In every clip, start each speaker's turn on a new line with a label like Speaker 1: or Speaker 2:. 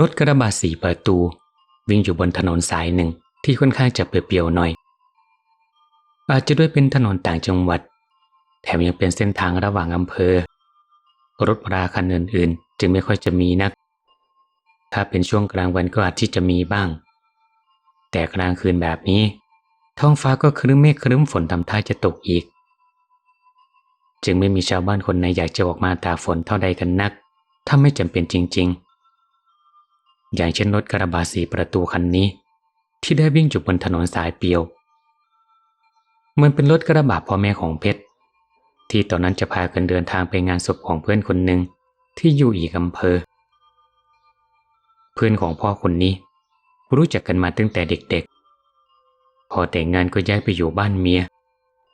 Speaker 1: รถกระบะสีประตู วิ่งอยู่บนถนนสายหนึ่งที่ค่อนข้างจะเปรียวๆหน่อย อาจจะด้วยเป็นถนนต่างจังหวัด แถมยังเป็นเส้นทางระหว่างอำเภอ รถราคันอื่นๆ จึงไม่ค่อยจะมีนัก ถ้าเป็นช่วงกลางวันก็อาจที่จะมีบ้าง แต่กลางคืนแบบนี้ ท้องฟ้าก็ครึ้มเมฆครึ้มฝนทำท่าจะตกอีก จึงไม่มีชาวบ้านคนไหนอยากจะออกมาตากฝนเท่าใดกันนัก ถ้าไม่จำเป็นจริง ๆ อย่างเช่นรถกระบะสีประตูคันนี้ ที่ได้วิ่งอยู่บนถนนสายเปียว มันเป็นรถกระบะพ่อแม่ของเพชร ที่ตอนนั้นจะพากันเดินทางไปงานศพของเพื่อนคนหนึ่งที่อยู่อีกอำเภอ เพื่อนของพ่อคนนี้ รู้จักกันมาตั้งแต่เด็กๆ พอแต่งงานก็ย้ายไปอยู่บ้านเมีย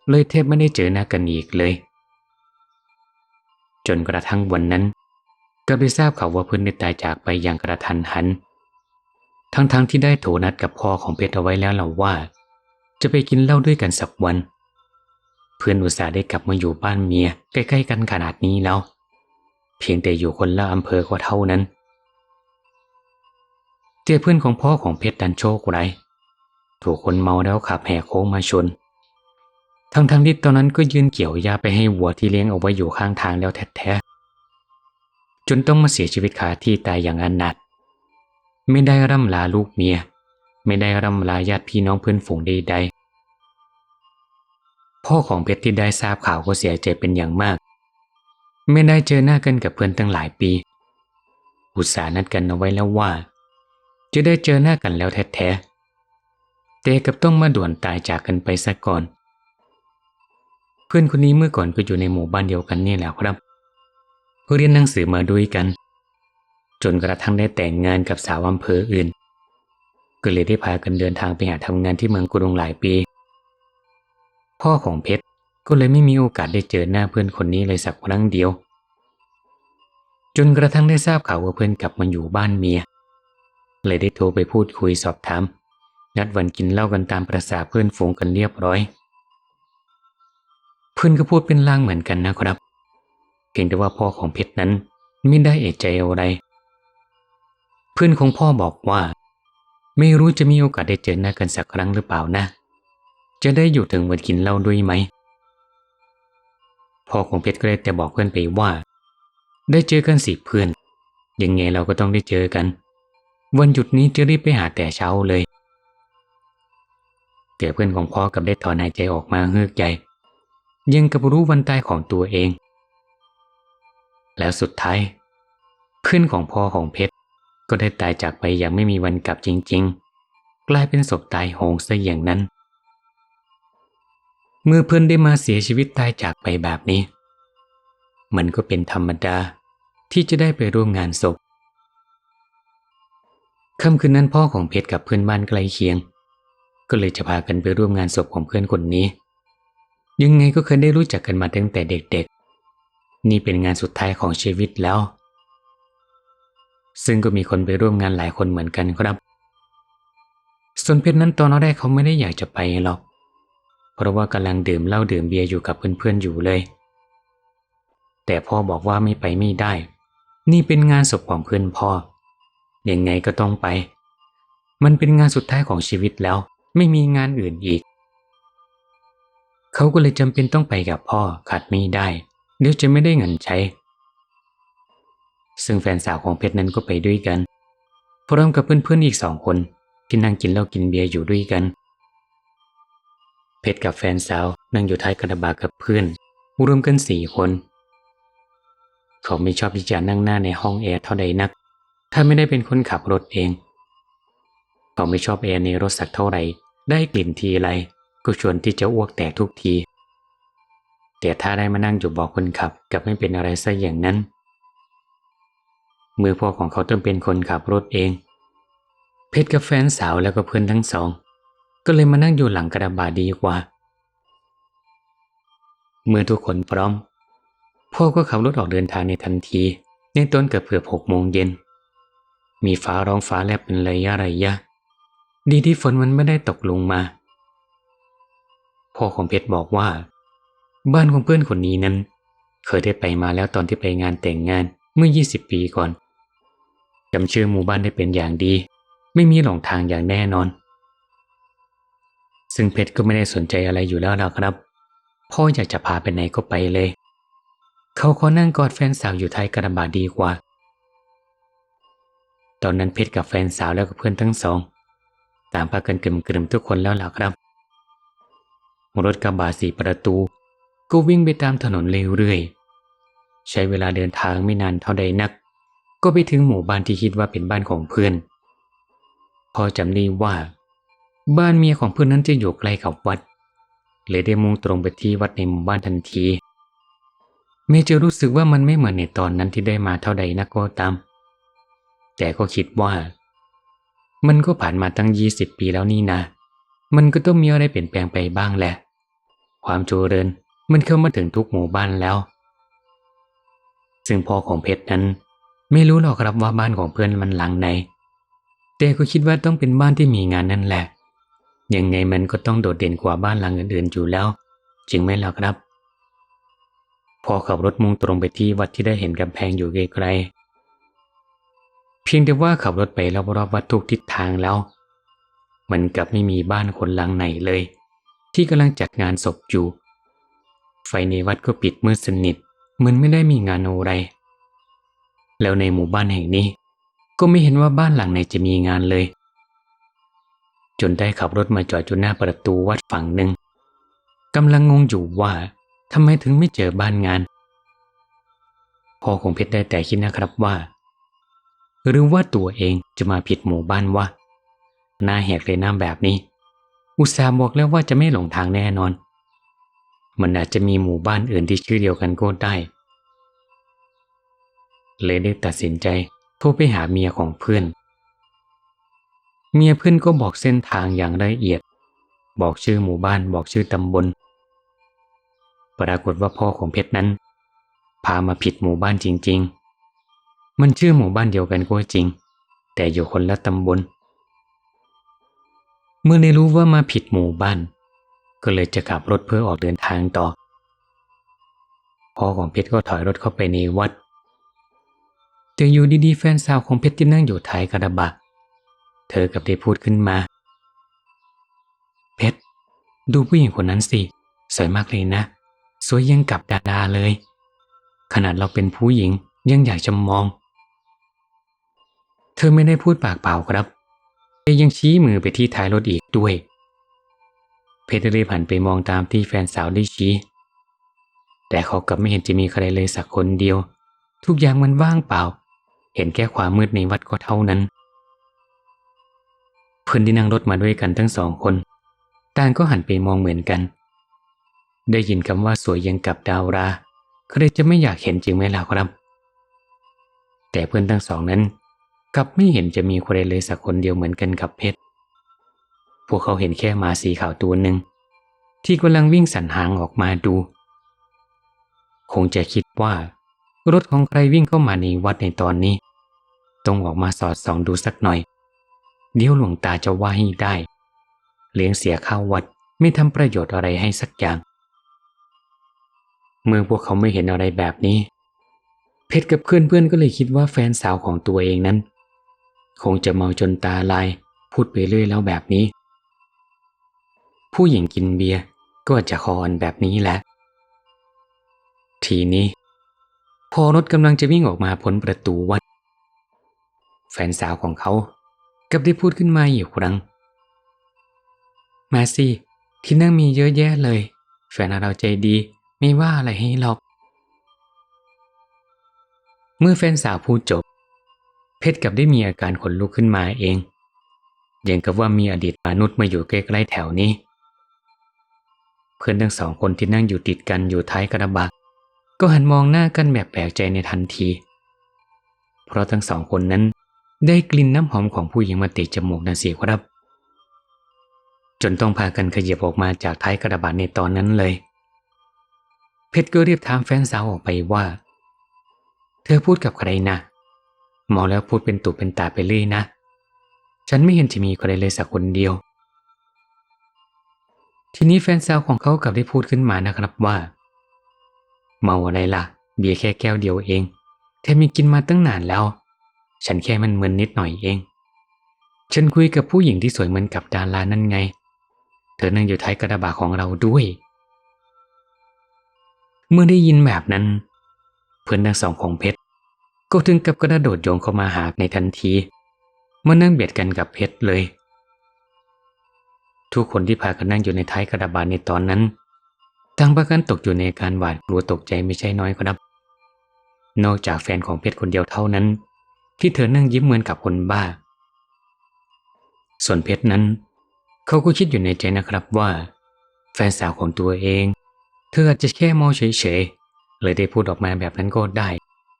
Speaker 1: เลยแทบไม่ได้เจอหน้ากันอีกเลย จนกระทั่งวันนั้น ก็ไปทราบข่าวว่าเพื่อนได้ตายจากไปอย่างกระทันหัน ทั้งๆทที่ได้โทรนัดกับพ่อของเพชรเอาไว้แล้วล่ะว่า จะไปกินเหล้าด้วยกันสักวัน เพื่อนอุตส่าห์ได้กลับมาอยู่บ้านเมียใกล้ๆกันขนาดนี้แล้ว เพียงแต่อยู่คนละอำเภอก็เท่านั้นเจ้าเพื่อนของพ่อของเพชรดันโชคไรถูกคนเมาแล้วขับแหกโค้งมาชน ทั้งๆที่ตอนนั้นก็ยืนเกี่ยวยาไปให้วัวที่เลี้ยงเอาไว้อยู่ข้างทางแล้วแท้ๆ จนต้องมาเสียชีวิตคาที่ตายอย่างอนาถไม่ได้ร่ำลาลูกเมีย ไม่ได้ร่ำลาญาติพี่น้องเพื่อนฝูงใดๆ พ่อของเพชรที่ได้ทราบข่าวก็เสียใจเป็นอย่างมาก ไม่ได้เจอหน้ากันกับเพื่อนตั้งหลายปี อุตส่าห์นัดกันเอาไว้แล้วว่า จะได้เจอหน้ากันแล้วแท้ๆแต่กับต้องมาด่วนตายจากกันไปซะก่อน เพื่อนคนนี้เมื่อก่อนก็อยู่ในหมู่บ้านเดียวกันนี่แหละครับ เรียนหนังสือมาด้วยกัน จนกระทั่งได้แต่งงานกับสาวอำเภออื่น ก็เลยได้พากันเดินทางไปหาทำงานที่เมืองกรุงหลายปี พ่อของเพชรก็เลยไม่มีโอกาสได้เจอหน้าเพื่อนคนนี้เลยสักครั้งเดียว จนกระทั่งได้ทราบข่าวว่าเพื่อนกลับมาอยู่บ้านเมีย เลยได้โทรไปพูดคุยสอบถาม นัดวันกินเหล้ากันตามประษาเพื่อนฝูงกันเรียบร้อย เพื่อนก็พูดเป็นลางเหมือนกันนะครับ เพียงแต่ว่าพ่อของเพชรนั้นไม่ได้เอะใจอะไร เพื่อนของพ่อบอกว่า ไม่รู้จะมีโอกาสได้เจอหน้ากันสักครั้งหรือเปล่านะ จะได้อยู่ถึงวันกินเหล้าด้วยไหมพ่อของเพชรก็เลยแต่บอกเพื่อนไปว่า ได้เจอกันสิเพื่อน ยังไงเราก็ต้องได้เจอกัน วันหยุดนี้จะรีบไปหาแต่เช้าเลยแต่เพื่อนของพ่อกับได้ถอนหายใจออกมาเฮือกใหญ่ยังกับรู้วันตายของตัวเอง แล้วสุดท้าย เพื่อนของพ่อของเพชร ก็ได้ตายจากไปอย่างไม่มีวันกลับจริง ๆ กลายเป็นศพตายโหงซะอย่างนั้น เมื่อเพื่อนได้มาเสียชีวิตตายจากไปแบบนี้ มันก็เป็นธรรมดาที่จะได้ไปร่วมงานศพค่ำคืนนั้นพ่อของเพชรกับเพื่อนบ้านใกล้เคียง ก็เลยจะพากันไปร่วมงานศพของเพื่อนคนนี้ ยังไงก็เคยได้รู้จักกันมาตั้งแต่เด็กๆ นี่เป็นงานสุดท้ายของชีวิตแล้ว ซึ่งก็มีคนไปร่วมงานหลายคนเหมือนกันครับ ส่วนเพชรนั้นตอนแรกเขาไม่ได้อยากจะไปหรอก เพราะว่ากำลังดื่มเหล้าดื่มเบียร์อยู่กับเพื่อนๆอยู่เลย แต่พ่อบอกว่าไม่ไปไม่ได้ นี่เป็นงานศพของเพื่อนพ่อ ยังไงก็ต้องไป มันเป็นงานสุดท้ายของชีวิตแล้ว ไม่มีงานอื่นอีก เขาก็เลยจำเป็นต้องไปกับพ่อขาดไม่ได้ เดี๋ยวจะไม่ได้เงินใช้ ซึ่งแฟนสาวของเพชรนั้นก็ไปด้วยกัน พร้อมกับเพื่อนๆอีกสองคนที่นั่งกินเหล้ากินเบียร์อยู่ด้วยกัน เพชรกับแฟนสาวนั่งอยู่ท้ายกระบะกับเพื่อน รวมกันสี่คน เขาไม่ชอบที่จะนั่งหน้าในห้องแอร์เท่าใดนัก ถ้าไม่ได้เป็นคนขับรถเอง เขาไม่ชอบแอร์ในรถสักเท่าไหร่ ได้กลิ่นทีไรก็ชวนที่จะอ้วกแตกทุกที แต่ถ้าได้มานั่งอยู่บอกคนขับกลับไม่เป็นอะไรซะอย่างนั้นมือพ่อของเขาต้องเป็นคนขับรถเอง เพชรกับแฟนสาวแล้วก็เพื่อนทั้งสอง ก็เลยมานั่งอยู่หลังกระบะดีกว่า เมื่อทุกคนพร้อม พ่อก็ขับรถออกเดินทางในทันที ในตอนเกือบเกือบหกโมงเย็น มีฟ้าร้องฟ้าแลบเป็นระยะระยะ ดีที่ฝนมันไม่ได้ตกลงมา พ่อของเพชรบอกว่า บ้านของเพื่อนคนนี้นั้น เคยได้ไปมาแล้วตอนที่ไปงานแต่งงานเมื่อ 20 ปีก่อนจำชื่อหมู่บ้านได้เป็นอย่างดี ไม่มีหลงทางอย่างแน่นอน ซึ่งเพชรก็ไม่ได้สนใจอะไรอยู่แล้วล่ะครับ พ่ออยากจะพาไปไหนก็ไปเลย เขาขอนั่งกอดแฟนสาวอยู่ท้ายกระบะดีกว่า ตอนนั้นเพชรกับแฟนสาวแล้วก็เพื่อนทั้งสองต่างพากันกลุ่มๆทุกคนแล้วล่ะครับ รถกระบะสี่ประตู ก็วิ่งไปตามถนนเรื่อยๆ ใช้เวลาเดินทางไม่นานเท่าใดนัก ก็ไปถึงหมู่บ้านที่คิดว่าเป็นบ้านของเพื่อนพอจำได้ว่า บ้านเมียของเพื่อนนั้นจะอยู่ใกล้กับวัด เลยได้มุ่งตรงไปที่วัดในหมู่บ้านทันทีเมจะรู้สึกว่ามันไม่เหมือนในตอนนั้นที่ได้มาเท่าใดนักก็ตาม แต่ก็คิดว่า มันก็ผ่านมาตั้งยี่สิบปีแล้วนี่นะ มันก็ต้องมีอะไรเปลี่ยนแปลงไปบ้างแหละ ความเจริญ มันเข้ามาถึงทุกหมู่บ้านแล้ว ซึ่งพ่อของเพชรนั้น ไม่รู้หรอกครับว่าบ้านของเพื่อนมันหลังไหน แต่ก็คิดว่าต้องเป็นบ้านที่มีงานนั่นแหละ ยังไงมันก็ต้องโดดเด่นกว่าบ้านหลังอื่นๆอยู่แล้วจริงไหมล่ะครับ พอขับรถมุ่งตรงไปที่วัดที่ได้เห็นกำแพงอยู่ไกลๆ เพียงแต่ว่าขับรถไปรอบๆวัดทุกทิศทางแล้ว มันกลับไม่มีบ้านคนหลังไหนเลย ที่กำลังจัดงานศพอยู่ ไฟในวัดก็ปิดมืดสนิทเหมือนไม่ได้มีงานอะไร แล้วในหมู่บ้านแห่งนี้ ก็ไม่เห็นว่าบ้านหลังไหนจะมีงานเลย จนได้ขับรถมาจอดอยู่หน้าประตูวัดฝั่งหนึ่งกำลังงงอยู่ว่าทำไมถึงไม่เจอบ้านงานพ่อของเพชรได้แต่คิดนะครับว่า หรือว่าตัวเองจะมาผิดหมู่บ้านวะหน้าแหกเลยหน้าแบบนี้ อุตส่าห์บอกแล้วว่าจะไม่หลงทางแน่นอน มันอาจจะมีหมู่บ้านอื่นที่ชื่อเดียวกันก็ได้ เลยได้ตัดสินใจโทรไปหาเมียของเพื่อน เมียเพื่อนก็บอกเส้นทางอย่างละเอียด บอกชื่อหมู่บ้านบอกชื่อตำบล ปรากฏว่าพ่อของเพชรนั้น พามาผิดหมู่บ้านจริง ๆ มันชื่อหมู่บ้านเดียวกันก็จริง แต่อยู่คนละตำบล เมื่อได้รู้ว่ามาผิดหมู่บ้าน ก็เลยจะขับรถเพื่อออกเดินทางต่อ พ่อของเพชรก็ถอยรถเข้าไปในวัด แต่อยู่ดีๆแฟนสาวของเพชรที่นั่งอยู่ท้ายกระบะ เธอกับได้พูดขึ้นมา เพชรดูผู้หญิงคนนั้นสิ สวยมากเลยนะ สวยยังกับดาดาเลย ขนาดเราเป็นผู้หญิงยังอยากจะมอง เธอไม่ได้พูดปากเปล่าครับแต่ยังชี้มือไปที่ท้ายรถอีกด้วย เพชรรีบหันไปมองตามที่แฟนสาวได้ชี้ แต่เขากลับไม่เห็นจะมีใครเลยสักคนเดียว ทุกอย่างมันว่างเปล่า เห็นแค่ความมืดในวัดก็เท่านั้นเพื่อนที่นั่งรถมาด้วยกันทั้งสองคนต่างก็หันไปมองเหมือนกัน ได้ยินคำว่าสวยยังกับดาวราใครจะไม่อยากเห็นจริงไหมล่ะครับ แต่เพื่อนทั้งสองนั้นกลับไม่เห็นจะมีใครเลยสักคนเดียวเหมือนกันกับเพชร พวกเขาเห็นแค่หมาสีขาวตัวหนึ่งที่กำลังวิ่งสันหางออกมาดู คงจะคิดว่า รถของใครวิ่งเข้ามาในวัดในตอนนี้ ต้องออกมาสอดส่องดูสักหน่อย เดี๋ยวหลวงตาจะว่าให้ได้ เลี้ยงเสียข้าววัดไม่ทำประโยชน์อะไรให้สักอย่าง เมื่อพวกเขาไม่เห็นอะไรแบบนี้ เพชรกับเพื่อนๆก็เลยคิดว่าแฟนสาวของตัวเองนั้น คงจะเมาจนตาลาย พูดไปเรื่อยแล้วแบบนี้ ผู้หญิงกินเบียร์ก็จะคออ่อนแบบนี้แหละ ทีนี้ พอรถกำลังจะวิ่งออกมาพ้นประตูวัด แฟนสาวของเขากับได้พูดขึ้นมาอีกครั้ง มาสิ ที่นั่งมีเยอะแยะเลย แฟนเราใจดีไม่ว่าอะไรให้หรอก เมื่อแฟนสาวพูดจบ เพชรกับได้มีอาการขนลุกขึ้นมาเองอย่างกับว่ามีอดีตมนุษย์มาอยู่ใกล้ๆแถวนี้ เพื่อนทั้งสองคนที่นั่งอยู่ติดกันอยู่ท้ายกระบะ ก็หันมองหน้ากันแบบแปลกใจในทันที เพราะทั้งสองคนนั้นได้กลิ่นน้ำหอมของผู้หญิงมาติดจมูกนั่นสิครับ จนต้องพากันขยับออกมาจากท้ายกระบะในตอนนั้นเลย เพชรก็รีบถามแฟนสาวออกไปว่า เธอพูดกับใครนะมองแล้วพูดเป็นตุเป็นตาไปเรื่อยนะ ฉันไม่เห็นจะมีใครเลยสักคนเดียว ทีนี้แฟนสาวของเขากลับได้พูดขึ้นมานะครับว่า เมาอะไรล่ะ เบียร์แค่แก้วเดียวเองแถมมีกินมาตั้งนานแล้ว ฉันแค่มันมึนนิดหน่อยเอง ฉันคุยกับผู้หญิงที่สวยเหมือนกับดารานั่นไง เธอนั่งอยู่ท้ายกระบะของเราด้วย เมื่อได้ยินแบบนั้น เพื่อนทั้งสองของเพชรก็ถึงกับกระโดดโยงเข้ามาหาในทันทีมานั่งเบียดกันกับเพชรเลย ทุกคนที่พากันนั่งอยู่ในท้ายกระบะในตอนนั้นต่างพากันตกอยู่ในการหวาดกลัวตกใจไม่ใช่น้อยครับ นอกจากแฟนของเพชรคนเดียวเท่านั้น ที่เธอนั่งยิ้มเหมือนกับคนบ้า ส่วนเพชรนั้น เขาก็คิดอยู่ในใจนะครับว่า แฟนสาวของตัวเอง เธออาจจะแค่มองเฉยๆเลยได้พูดออกมาแบบนั้นก็ได้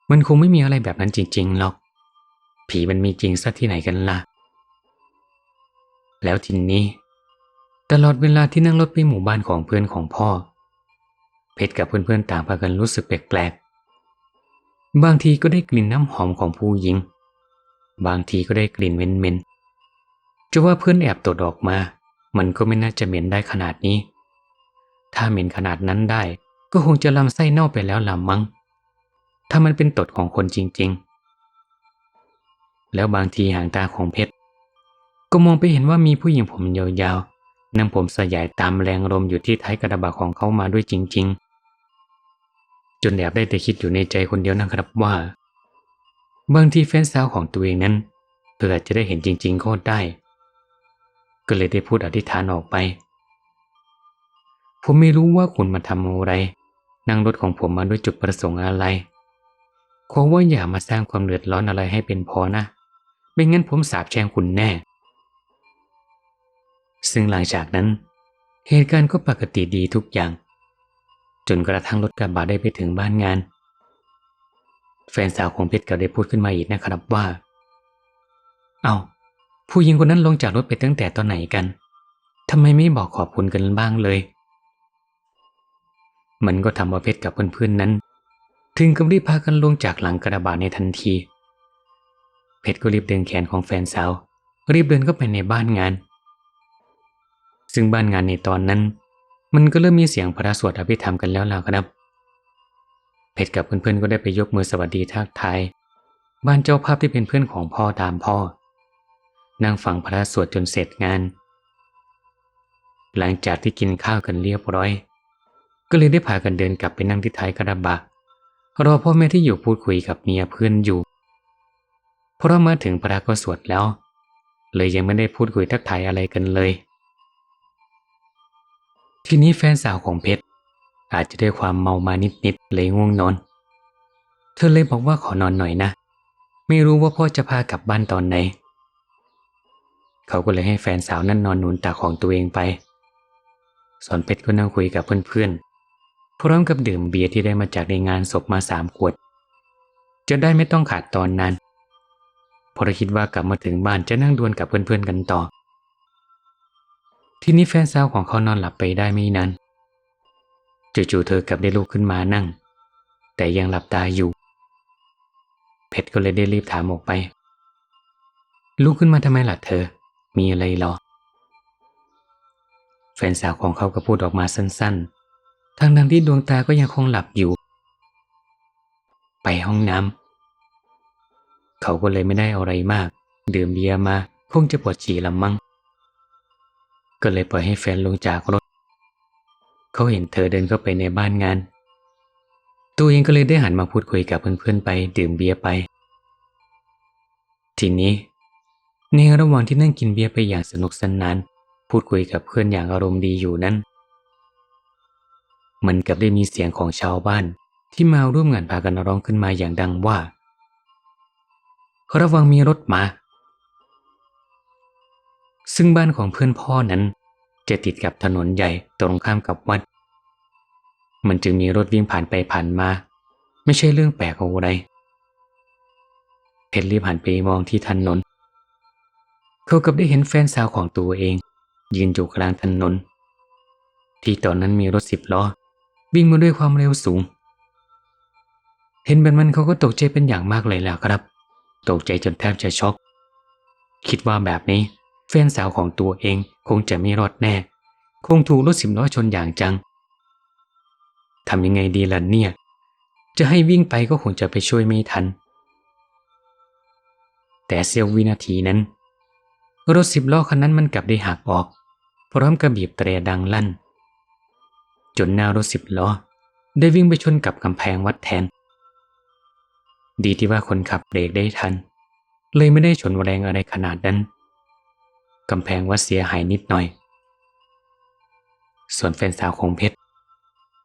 Speaker 1: มันคงไม่มีอะไรแบบนั้นจริงๆหรอก ผีมันมีจริงซะที่ไหนกันล่ะ แล้วทีนี้ ตลอดเวลาที่นั่งรถไปหมู่บ้านของเพื่อนของพ่อ เพชรกับเพื่อนๆต่างพากันรู้สึกแปลกๆ บางทีก็ได้กลิ่นน้ำหอมของผู้หญิง บางทีก็ได้กลิ่นเหม็นๆ จะว่าเพื่อนแอบตดออกมา มันก็ไม่น่าจะเหม็นได้ขนาดนี้ ถ้าเหม็นขนาดนั้นได้ ก็คงจะลำไส้เน่าไปแล้วลำมั้ง ถ้ามันเป็นตดของคนจริง ๆ แล้วบางทีหางตาของเพชรก็มองไปเห็นว่ามีผู้หญิงผมยาวๆ นั่งผมสยายตามแรงลมอยู่ที่ท้ายกระบะของเขามาด้วยจริง ๆ จนแอบได้แต่คิดอยู่ในใจคนเดียวนะครับว่าบางทีแฟนสาวของตัวเองนั้นเธออาจจะได้เห็นจริงๆก็ได้ ก็เลยได้พูดอธิษฐานออกไป ผมไม่รู้ว่าคุณมาทำอะไร นั่งรถของผมมาด้วยจุดประสงค์อะไร ขอว่าอย่ามาสร้างความเดือดร้อนอะไรให้เป็นพอนะ ไม่งั้นผมสาบแช่งคุณแน่ ซึ่งหลังจากนั้น เหตุการณ์ก็ปกติดีทุกอย่าง จนกระทั่งรถกระบะได้ไปถึงบ้านงาน แฟนสาวของเพชรก็ได้พูดขึ้นมาอีกนะครับว่า เอา้า ผู้หญิงคนนั้นลงจากรถไปตั้งแต่ตอนไหนกันทำไมไม่บอกขอบคุณกันบ้างเลย มันก็ทำเอาเพชรกับเพื่อนๆนั้น ถึงกับรีบพากันลงจากหลังกระบะในทันที เพชรก็รีบดึงแขนของแฟนสาว รีบเดินเข้าไปในบ้านงาน ซึ่งบ้านงานในตอนนั้น มันก็เริ่มมีเสียงพระสวดอภิธรรมกันแล้วล่ะครับ เพชรกับเพื่อนๆก็ได้ไปยกมือสวัสดีทักทาย บ้านเจ้าภาพที่เป็นเพื่อนของพ่อตามพ่อ นั่งฟังพระสวดจนเสร็จงาน หลังจากที่กินข้าวกันเรียบร้อย ก็เลยได้พากันเดินกลับไปนั่งที่ท้ายกระบะรอพ่อแม่ที่อยู่พูดคุยกับเมียเพื่อนอยู่ เพราะมาถึงพระก็สวดแล้ว เลยยังไม่ได้พูดคุยทักทายอะไรกันเลย ทีนี้แฟนสาวของเพชรอาจจะได้ความเมามานิดๆเลยง่วงนอน เธอเลยบอกว่าขอนอนหน่อยนะ ไม่รู้ว่าพ่อจะพากลับบ้านตอนไหน เขาก็เลยให้แฟนสาวนั่นนอนหนุนตาของตัวเองไปส่วนเพชรก็นั่งคุยกับเพื่อนๆ พร้อมกับดื่มเบียร์ที่ได้มาจากในงานศพมาสามขวดจะได้ไม่ต้องขาดตอนนั้นพราะคิดว่ากลับมาถึงบ้านจะนั่งดวลกับเพื่อนๆกันต่อ ทีนี้แฟนสาวของเขานอนหลับไปได้ไม่นานจู่ๆเธอกลับได้ลุกขึ้นมานั่ง แต่ยังหลับตาอยู่ เพชรก็เลยได้รีบถามออกไป ลุกขึ้นมาทำไมล่ะเธอ มีอะไรหรอ แฟนสาวของเขาก็พูดออกมาสั้นๆ ทั้งดังที่ดวงตาก็ยังคงหลับอยู่ ไปห้องน้ำเขาก็เลยไม่ได้อะไรมาก ดื่มเบียร์มาคงจะปวดฉี่ละมั้ง ก็เลยปล่อยให้แฟนลงจากรถ เขาเห็นเธอเดินเข้าไปในบ้านงาน ตัวเองก็เลยได้หันมาพูดคุยกับเพื่อนๆไปดื่มเบียร์ไป ทีนี้ ในระหว่างที่นั่งกินเบียร์ไปอย่างสนุกสนาน พูดคุยกับเพื่อนอย่างอารมณ์ดีอยู่นั้น มันกับได้มีเสียงของชาวบ้าน ที่มาร่วมงานพากันร้องขึ้นมาอย่างดังว่าระวังมีรถมา ซึ่งบ้านของเพื่อนพ่อนั้น จะติดกับถนนใหญ่ตรงข้ามกับวัด มันจึงมีรถวิ่งผ่านไปผ่านมา ไม่ใช่เรื่องแปลกอะไรเพชรรีบหันไปมองที่ถนน เขากับได้เห็นแฟนสาวของตัวเอง ยืนอยู่กลางถนน ที่ตอนนั้นมีรถสิบล้อ วิ่งมาด้วยความเร็วสูง เห็นแบบนั้นเขาก็ตกใจเป็นอย่างมากเลยแหละครับ ตกใจจนแทบจะช็อก คิดว่าแบบนี้ แฟนสาวของตัวเองคงจะไม่รอดแน่ คงถูกรถสิบล้อชนอย่างจังทำยังไงดีล่ะเนี่ย จะให้วิ่งไปก็คงจะไปช่วยไม่ทัน แต่เสี้ยววินาทีนั้น รถสิบล้อคันนั้นมันกลับได้หักออก พร้อมกับบีบแตรดังลั่น จนหน้ารถสิบล้อ ได้วิ่งไปชนกับกำแพงวัดแทน ดีที่ว่าคนขับเบรกได้ทัน เลยไม่ได้ชนแรงอะไรขนาดนั้น กำแพงวัดเสียหายนิดหน่อย ส่วนแฟนสาวของเพชร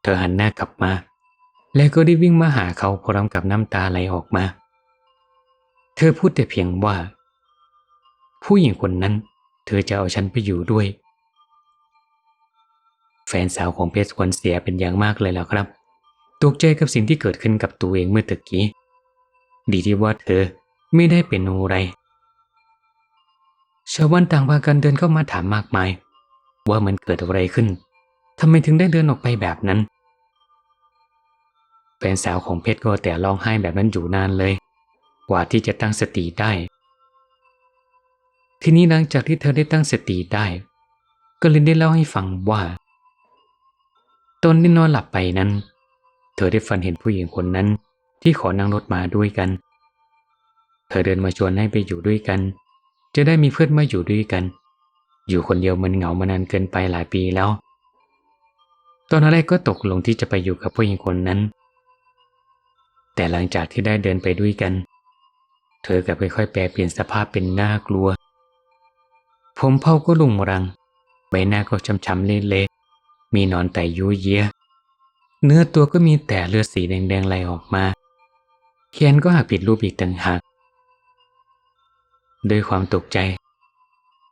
Speaker 1: เธอหันหน้ากลับมา แล้วก็ได้วิ่งมาหาเขาพร้อมกับน้ำตาไหลออกมา เธอพูดแต่เพียงว่า ผู้หญิงคนนั้น เธอจะเอาฉันไปอยู่ด้วย แฟนสาวของเพชรควรเสียเป็นอย่างมากเลยแล้วครับ ตกใจกับสิ่งที่เกิดขึ้นกับตัวเองเมื่อตะกี้ ดีที่ว่าเธอไม่ได้เป็นอะไร ชาวบ้านต่างพากันเดินเข้ามาถามมากมาย ว่ามันเกิดอะไรขึ้นทำไมถึงได้เดินออกไปแบบนั้น แฟนสาวของเพชรก็แต่ร้องไห้แบบนั้นอยู่นานเลย กว่าที่จะตั้งสติได้ ทีนี้หลังจากที่เธอได้ตั้งสติได้ ก็เลยได้เล่าให้ฟังว่า ตอนที่นอนหลับไปนั้น เธอได้ฝันเห็นผู้หญิงคนนั้นที่ขอนั่งรถมาด้วยกัน เธอเดินมาชวนให้ไปอยู่ด้วยกัน จะได้มีเพื่อนมาอยู่ด้วยกัน อยู่คนเดียวมันเหงามานานเกินไปหลายปีแล้ว ตอนแรกก็ตกลงที่จะไปอยู่กับผู้หญิงคนนั้น แต่หลังจากที่ได้เดินไปด้วยกัน เธอกลับค่อยๆแปลเปลี่ยนสภาพเป็นน่ากลัว ผมเผาก็ลุงรัง ใบหน้าก็ช้ำๆเละๆมีนอนไต่ยุยเยียเนื้อตัวก็มีแต่เลือดสีแดงๆไหลออกมาแขนก็หักผิดรูปอีกต่างหาก ด้วยความตกใจ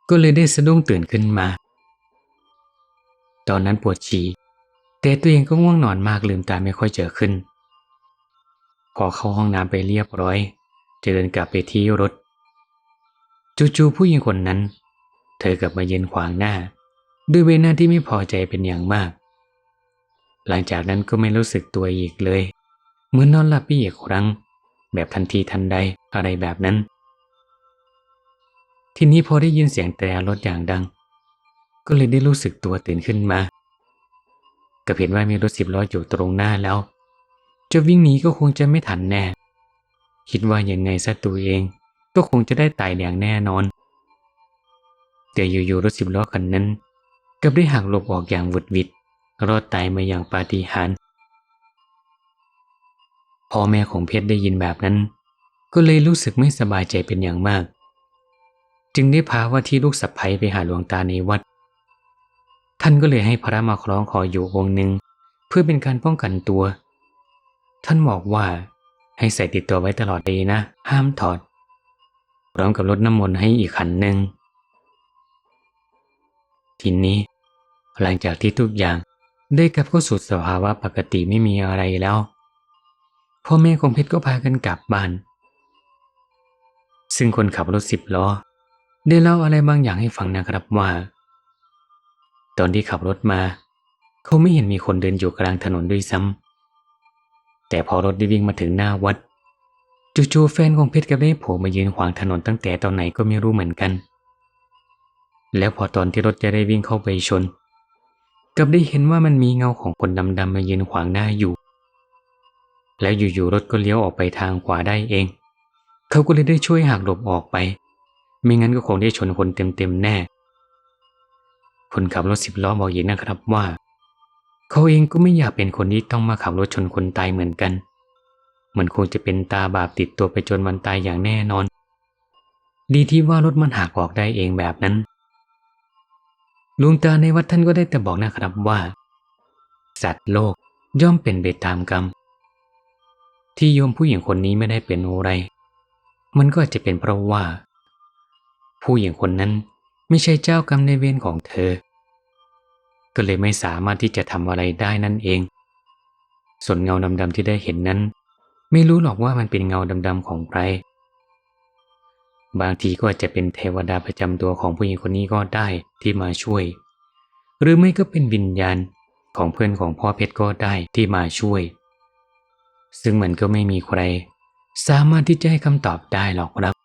Speaker 1: ก็เลยได้สะดุ้งตื่นขึ้นมา ตอนนั้นปวดฉี่แต่ตัวเองก็ง่วงนอนมากลืมตาไม่ค่อยเจอขึ้น พอเข้าห้องน้ำไปเรียบร้อยจะเดินกลับไปที่รถ จู่ๆผู้หญิงคนนั้น เธอกลับมายืนขวางหน้า ด้วยใบหน้าที่ไม่พอใจเป็นอย่างมาก หลังจากนั้นก็ไม่รู้สึกตัวอีกเลย เหมือนนอนหลับไปอีกครั้ง แบบทันทีทันใดอะไรแบบนั้น ทีนี้พอได้ยินเสียงแต่รถอย่างดัง ก็เลยได้รู้สึกตัวตื่นขึ้นมาก็เห็นว่ามีรถสิบล้ออยู่ตรงหน้าแล้ว จะวิ่งหนีก็คงจะไม่ทันแน่ คิดว่ายังไงซะตัวเอง ก็คงจะได้ตายอย่างแน่นอน แต่อยู่ๆรถสิบล้อคันนั้นกลับได้หักหลบออกอย่างวุดวิดรอดตายมาอย่างปาฏิหาริย์พ่อแม่ของเพชรได้ยินแบบนั้น ก็เลยรู้สึกไม่สบายใจเป็นอย่างมาก จึงได้พาว่าที่ลูกสะใภ้ไปหาหลวงตาในวัด ท่านก็เลยให้พระมาคล้องคออยู่องค์หนึ่งเพื่อเป็นการป้องกันตัว ท่านบอกว่า ให้ใส่ติดตัวไว้ตลอดเลยนะ ห้ามถอด พร้อมกับรดน้ำมนต์ให้อีกขันหนึ่งทีนี้หลังจากที่ทุกอย่างได้กลับเข้าสู่สภาวะปกติไม่มีอะไรแล้วพ่อแม่ของเพชรก็พากันกลับบ้าน ซึ่งคนขับรถสิบล้อ ได้เล่าอะไรบางอย่างให้ฟังนะครับว่า ตอนที่ขับรถมา เขาไม่เห็นมีคนเดินอยู่กลางถนนด้วยซ้ำแต่พอรถได้วิ่งมาถึงหน้าวัดจู่ๆแฟนของเพชรกับได้โผล่มายืนขวางถนนตั้งแต่ตอนไหนก็ไม่รู้เหมือนกัน แล้วพอตอนที่รถจะได้วิ่งเข้าไปชนกับได้เห็นว่ามันมีเงาของคนดำๆมายืนขวางหน้าอยู่ แล้วอยู่ๆรถก็เลี้ยวออกไปทางขวาได้เอง เขาก็เลยได้ช่วยหักหลบออกไป ไม่งั้นก็คงได้ชนคนเต็มๆแน่ คนขับรถสิบล้อบอกอีกนะครับว่า เขาเองก็ไม่อยากเป็นคนที่ต้องมาขับรถชนคนตายเหมือนกัน มันคงจะเป็นตาบาปติดตัวไปจนวันตายอย่างแน่นอน ดีที่ว่ารถมันหักออกได้เองแบบนั้น ลุงตาในวัดท่านก็ได้แต่บอกนะครับว่า สัตว์โลกย่อมเป็นไปตามกรรม ที่โยมผู้หญิงคนนี้ไม่ได้เป็นอะไร มันก็อาจจะเป็นเพราะว่า ผู้หญิงคนนั้นไม่ใช่เจ้ากรรมในายเวรของเธอ ก็เลยไม่สามารถที่จะทำอะไรได้นั่นเอง ส่วนเงาดำๆที่ได้เห็นนั้น ไม่รู้หรอกว่ามันเป็นเงาดำๆของใคร บางทีก็อาจจะเป็นเทวดาประจำตัวของผู้หญิงคนนี้ก็ได้ที่มาช่วย หรือไม่ก็เป็นวิญญาณของเพื่อนของพ่อเพชรก็ได้ที่มาช่วย ซึ่งมันก็ไม่มีใคร สามารถที่จะให้คำตอบได้หรอกครับ